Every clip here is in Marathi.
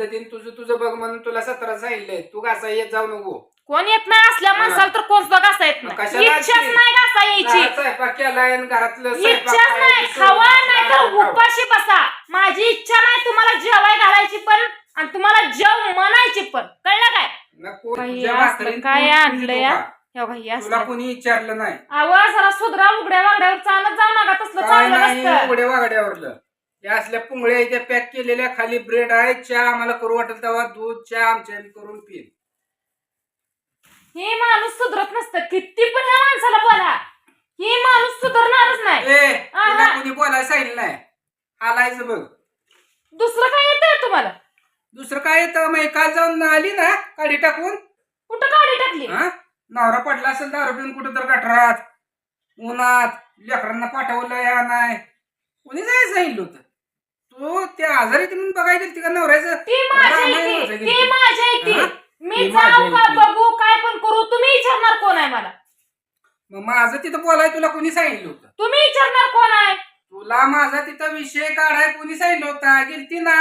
पद्धतीने तुझं तुझं बघ म्हणून तुला सतरा सांगितलंय तू घासा येत जाऊ नको. कोण येत नाही असल्या. माणसाला तर कोण घासा येत नाही. कशाला इच्छाच असते? नाही घासा यायची. घरात स्वयंपाक केलाय आणि घरातलं स्वयंपाक इच्छाच नाही. खायची सोय खावा नसल्यावर नाही तर खावा. उपाशी बसा. माझी इच्छा नाही तुम्हाला जेवाय घालायची पण आणि तुम्हाला जेव म्हणायची पण. कळलं काय? नको. बाई, तुझ्या असलं भाकरीत काय तू आणलं या? हे? बघा, हे तुला असलं. कोणी विचारलं नाही. आवाज जरा सुधरा उघड्या वागड्यावर चालत जाऊ नका. तसलं काय चांगलं नाही नसतं. उघड्या वागड्यावरलं. या असल्या पुंगळ्या त्या पॅक केलेल्या खाली ब्रेड आहे चहा आम्हाला करू वाटेल तेव्हा दूध चहा आमच्या आम्ही करून पिन. हे माणूस सुधरत नसतं. किती पण ह्या माणसाला बोला. हे माणूस सुधरणारच नाही. ए आहा. तुला कोणी बोलायला सांगितलं नाही? हालायचं बघ. दुसरं काय येतंय तुम्हाला? दुसरं काय येतं? मग काल जाऊन आली ना काढी टाकून? कुठं गाडी टाकली? हा? नवरा पडला असेल दारू पिऊन कुठं तर गटरात. उन्हात लेकरांना पाठवलं या नाही. कोणी जायचं सांगितलं होतं? तू ते आजारी म्हणून बघायला गेलती का नवऱ्याचं? ती माझी रामायण आहे वाचायला ती गेलती. माझी हा? मी ती माझी जाऊ आहे का ती. बघू काय पण करू तुम्ही विचारणार कोण आहे मला? मग माझं तिथं बोलाय तुला कोणी सांगितलं होतं? तुम्ही विचारणार कोण आहे? तुला माझा तिथं विषय काढाय कोणी सांगितलं होता? गेलती ना?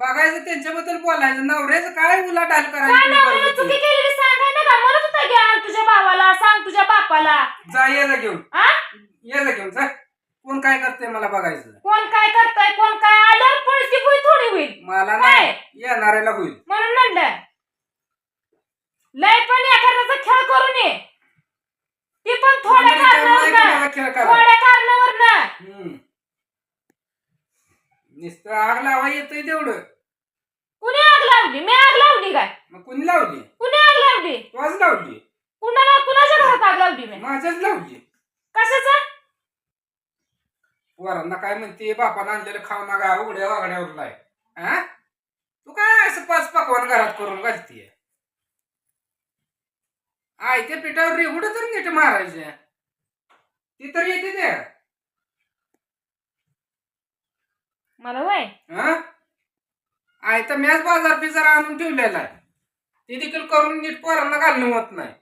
बघायचं त्यांच्याबद्दल बोलायचं. नवऱ्याचं काय उलाढाल काय करायची नवऱ्यानं करत चुकी होती? केलेली सांगाय ना का म्हणत होता घ्या तुझ्या भावाला सांग तुझ्या बापाला. जा ये जा घेऊन. आ? ये जा घेऊन जा. कोण काय करते मला बघायचं? कोण काय करताय कोण काय आल्यावर पळती पुई थोडी होईल. मला काय? नाही येणाऱ्याला होईल. म्हणून म्हणलं लय पण एखाद्याचा खेळ करून ये. ती पण थोड्या नाही कारणावर कोणाला खेळ करा. थोड्या कारणावर हम्म. नुसतं आग लावा येतंय तेवढं. कुणी आग लावली? मी आग लावली काय? मग कुणी लावली? कुणी आग लावली? तूच लावली. कुणाला कुणाच्या घरात आग लावली मी? माझ्याच लावली. कशाचा? पोरांना काय म्हणते बापानं आणलेलं खाऊ नका उघड्या वागड्यावर लाय हा तू काय असं पाच पकवान घरात करून घालतीय? आय त्या पिठावर रेवड तर नीट मारायचे. ती तर येते ते मला वय हा आय तर मॅच बाजार पिझ्झा आणून ठेवलेला आहे. ते देखील करून नीट पोरांना घालणं होत नाही.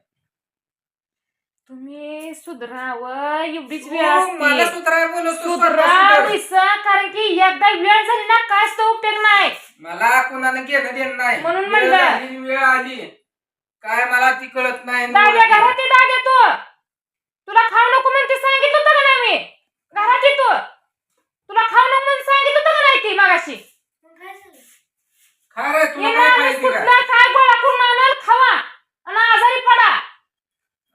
तुम्ही सुधराव एवढीच वेळ तू मला असते सुधराय बोलत तू सुधरा स्वतः सुधर. विसा कारण की एकदा वेळ झाली ना कायच तो उपयोग नाही. मला कुणाला घेणं देणं नाही. म्हणून वेळ म्हणलं. झाली, वेळ आली. काय मला ती कळत नाही दाद्या. घरात ये दाद्या तू. तुला खाऊ नको म्हणते सांगितलं होतं का नाही मी? घरात ये तू. तुला खाऊ नको म्हणून सांगितलं होतं का नाही ती मागाशी? खा रे तुला हे काय कुठला काय गोळा करून आणाल खावा आणि आजारी पडा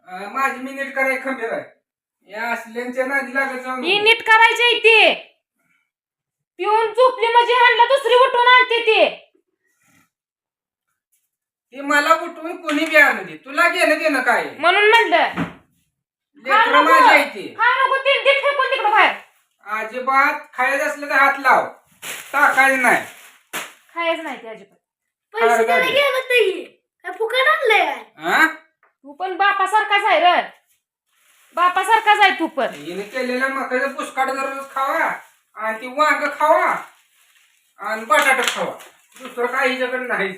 अं, माझी मिनिट कराय खंबीर आहे या लागत जाऊन ही नीट करायची ती. पिऊन झोपली म्हणजे ह्यांना दुसरी उठून आणते ती. ती मला कुठून कोणी बी आणू दे. तुला घेणं देणं काय? म्हणून म्हणलं. लेकरं खा नको. माझी आहे ती. नको फेकून तिकडं बाहेर. अजिबात खायचं असलं तर हात लाव. टाकायचं नाही. खायच नाही ते अजिबात. पैसे त्याला दादी. घ्यावं ताई काय फुकट आणलंय काय? हा तू पण बापासारखाच आहे र. बापासारखाच आहे तू पण. हिने केलेलं मकाचं पुष्काट दररोज खावा आणि ती वांग खावा आणि बटाटा खावा. दुसरं काही हिच्याकडे नाही.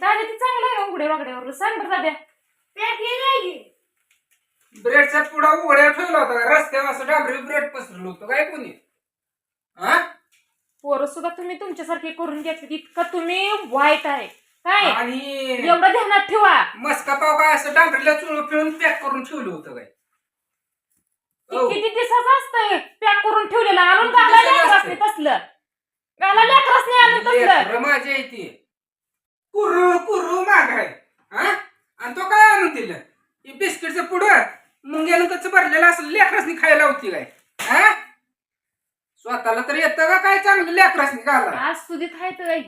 दादा ती चांगलं आहे उघडे वागड्यावर सांग बरं हे घे ब्रेडचा पुडा उघड्या ठेवला होता का? रस्त्यावर असं डाबरी ब्रेड पसरलं होतं काय कोणी? हा? पोरं सुद्धा तुम्ही तुमच्यासारखे करून घेतले इतकं तुम्ही वाईट आहे. काय? आणि एवढं ध्यानात ठेवा. मस्का पाव काय असं डांबरीला चुळ पिळून पॅक करून ठेवलं होतं काय? ती. किती दिवसाचं असतंय? पॅक करून ठेवलेलं. आणून किती घाला दिवसाचं लेकरासनी असतंय? तसलं. घाला लेकरासनी आणून तसलं. लेकरं माझी आहे ती. कुरू कुरू माग आहे हा? आणि तो काय आणून दिलं? हे बिस्किटचं पुढं मुंग्यानं कच भरलेलं असं लेकरासनी खायला होती काय? हा? स्वतःला तर येतं का काय चांगलं लेकरासनी घाला आज सुधीत आहे तर?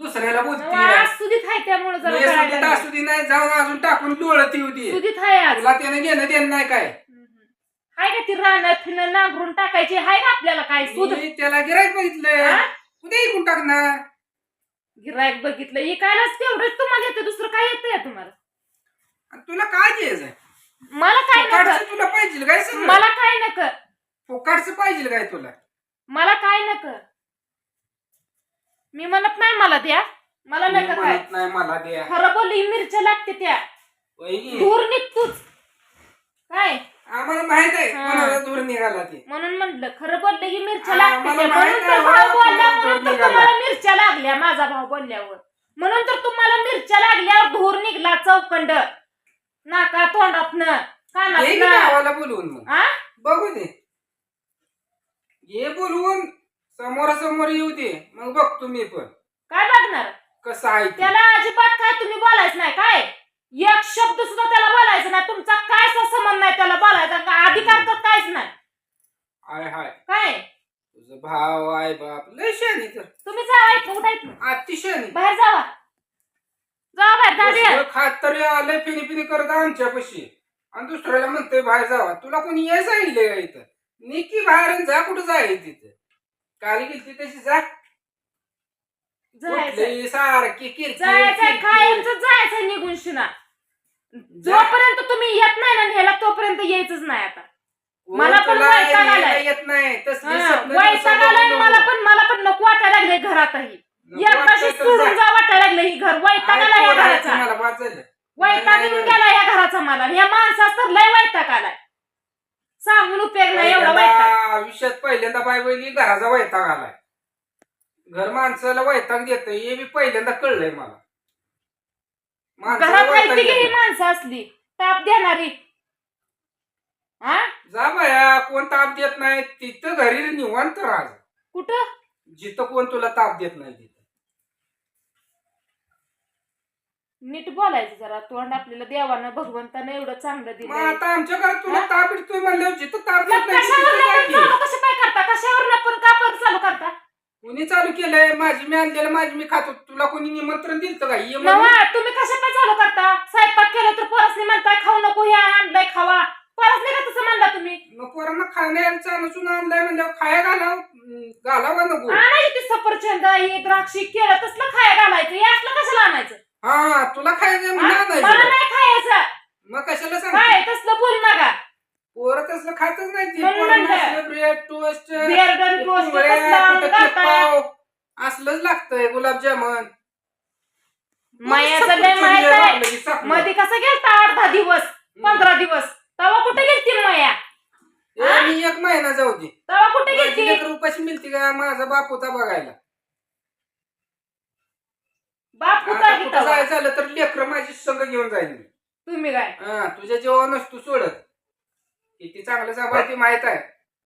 दुसऱ्याला बोलती आज आहे त्यामुळे जरा कळायला लागलं. असू दे नाही जाऊन अजून टाकून डोळत दे सुधीत आहे आज. तुला त्याने घेणं देणं नाही काय? हाय का ती रानात फिरणं नांगरून टाकायची? हाय का आपल्याला काय? मी त्याला गिरायक बघितलंय. हा? उद्या ऐकून टाकणार. गिरायक बघितलं. इकायलाच तेवढंच तुम्हाला येतं दुसरं काय येतंय तुम्हाला? आणि तुला काय द्यायचंय? मला काय नको फुकाटचं तुला पाहिजे काय सगळं? मला काय नक फुकाटचं पाहिजे काय तुला? मला काय नक मी म्हणत नाही मला द्या. मला नक काय म्हणत नाही मला द्या. खरं बोलली मिरच्या लागते त्या. दूर निघतोच. काय? आम्हाला माहीत आहे हा. कोणाला दूर निघाला ते. म्हणून म्हटलं खरं बोलले की मिरच्या हा, लागते मला ते. माहीत म्हणून आहे, तर मला भाव बोलला कोणाला म्हणून तर दूर निघाला. तुम्हाला मिरच्या लागल्या माझा भाव बोलल्यावर. म्हणून तर तुम्हाला मिरच्या लागल्यावर धूर निघला चौकंड नाका तोंडातनं ये की कानातनं गावाला बोलवून मग? हा बघू दे. ये बोलवून. समोरासमोर येऊ दे. मग बघतो मी पण. काय बघणार? कसं आहे ते. त्याला अजिबात काय तुम्ही बोलायचं नाही काय? एक शब्द सुद्धा त्याला बोलायचं नाही. तुमचा काय संबंध नाही त्याला बोलायचा? का अधिकार तर काहीच नाही? हाय हाय. काय? तुझं भाव आहे बाप. लय शानी तर. तुम्ही जावा इथं उठा इथनं. अतिशय बाहेर जावा जावा बाहेर दादी खात तरी आलंय फिनी फिनी करत आमच्यापाशी. आणि दुसऱ्याला म्हणतोय बाहेर जावा. तुला कोणी ये का इथं? निकी बाहेर आणि जा कुठं जाय तिथं? काली तशी जा जायचं. कुठली सारखी किरकिर, जायचं किरकिर. कायमच जायचं निघून शिना. जोपर्यंत तुम्ही येत नाही ना ह्याला तोपर्यंत यायचंच नाही आता. कोण मला पण तुला वैताग यायला आलाय. येत नाही. तसली हा, स्वप्न वैताग दिवसाला आलाय. मला पण मला पण नको वाटायला लागले घरातही. नको एकदाशी तर सोडून जा. जा वाटायला लागले ही घर. वैताग आला या घराचा. मला. वैताग येऊन गेला या घराचा मला. या माणसाचा तर लय वैताग आलाय. सांगून उपयोग नाही एवढा वैताग. आयुष्यात पहिल्यांदा बाय बहिणी घराचा वैताग आलाय. घर माणसाला वैताग देत हे बी पहिल्यांदा कळलंय मला. माणसाला घरात वैताग माहिती की ही येतोय. माणसं असली ताप देणारी. हा? जा बाया कोण ताप देत नाही तिथं घरी निवांत राहा. कुठं? जिथं कोण तुला ताप देत नाही तिथं. नीट बोलायचं जरा. तोंड आपल्याला देवानं भगवंतानं एवढं चांगलं मग दिलं आता आमच्या घरात तुला हा? ताप येतोय म्हणल्यावर जिथं ताप नाही कशावर जा पण की. चालू कसं काय करता? कशावर पण का पण चालू करता? कुणी चालू केलंय? माझी मी आणलेलं माझी मी खातो. तुला कोणी निमंत्रण दिलं का? ये म्हणून? नवा तुम्ही कशा काय चालू करता. स्वयंपाक केलं तर परसनी म्हणताय खाऊ नको हे आणलंय खावा. परसने का तसं म्हणला तुम्ही? मग पोरांना खाण्याचा नसून आणलाय म्हणल्यावर खाया घालाव? घालावा नको. आणायची ती सफरचंद हे द्राक्षी केळं तसलं खाया घालायचं. हे असलं कशाला आणायचं? हा तुला खायचं मला नाही खायचं. मग कशाला सांग काय तसलं बोल नका पोरं तसलं खातच नाही ते. म्हणून म्हणलं. कुठं. पाव. असलंच लागतंय गुलाबजामुन. मायाचं लय माहीत आहे. मध्ये कसं गेलता? आठ दहा दिवस पंधरा दिवस. तवा कुठे गेलती माया? मी एक महिना जाऊ दे. तवा कुठे माझी गेलती? लेकरं उपाशी मिळते का? माझा बाप होता बघायला. बाप कुठं आता कुठं? जायचं झालं तर लेकर माझी संग घेऊन जाईल. मी तुम्ही काय? हा तुझ्या जेव्हा नसतो सोडत. किती चांगलं सांभाळते माहीत आहे.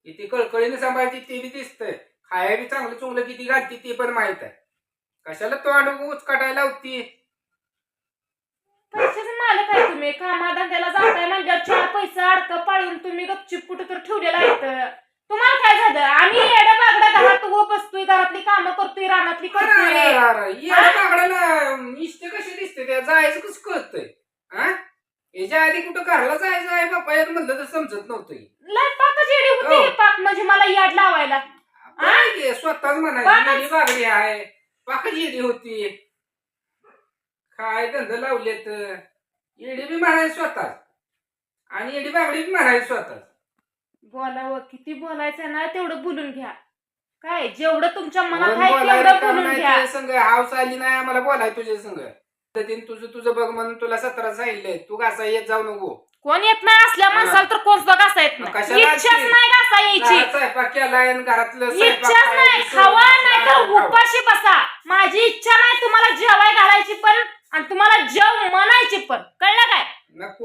किती कळकळीने सांभाळते ते बी दिसतंय. खाया बी चांगलं चुंगलं किती घालते ते पण माहीत आहे. कशाला तोंड उचकाटायला होती पैशाचे मालक आहे तुम्ही. कामाधंद्याला जाताय म्हणजे चार पैसे अडक पाळून तुम्ही गपचिप कुठं तर ठेवलेला आहे तुम्हाला काय झालं? आम्ही येड्या बागड्या घरात उभं बसतोय घरातली कामं करतोय रानातली करतोय. बागडायला इष्ट कशी दिसते? त्या जायचं कसं कळतंय? हा? याच्या आधी कुठं घरला जायचं आहे बापा यात म्हणलं तर समजत नव्हतं. हे. लय पाकच येडी होती हो. हे पाक म्हणजे मला याड लावायला. काय ते स्वतःच म्हणायची येडी बागडी आहे. पाकच येडी होती. काय धंदा लावलेत? येडी बी म्हणायची स्वतः आणि येडी बागडी बी म्हणायची स्वतः बोलावं किती बोलायचं ना तेवढं बोलून घ्या. काय जेवढं तुमच्या मनात आहे तेवढं बोलून घ्या. संग हाऊस आली नाही आम्हाला बोलाय तुझ्या संग. पद्धतीने तुझं तुझं बघ म्हणून तुला सतरा सांगितलंय तू घासा येत जाऊ नको. कोण येत नाही असल्या. माणसाला तर कोण सुद्धा घासा येत नाही. कशाला इच्छाच असते? नाही घासा यायची. घरात स्वयंपाक केलाय आणि घरातलं स्वयंपाक इच्छाच नाही. खायचं, खावा सोडून नाही तर खावा. उपाशी बसा. माझी इच्छा नाही तुम्हाला जेवाय घालायची पण आणि तुम्हाला जेव म्हणायची पण. कळलं काय? नको.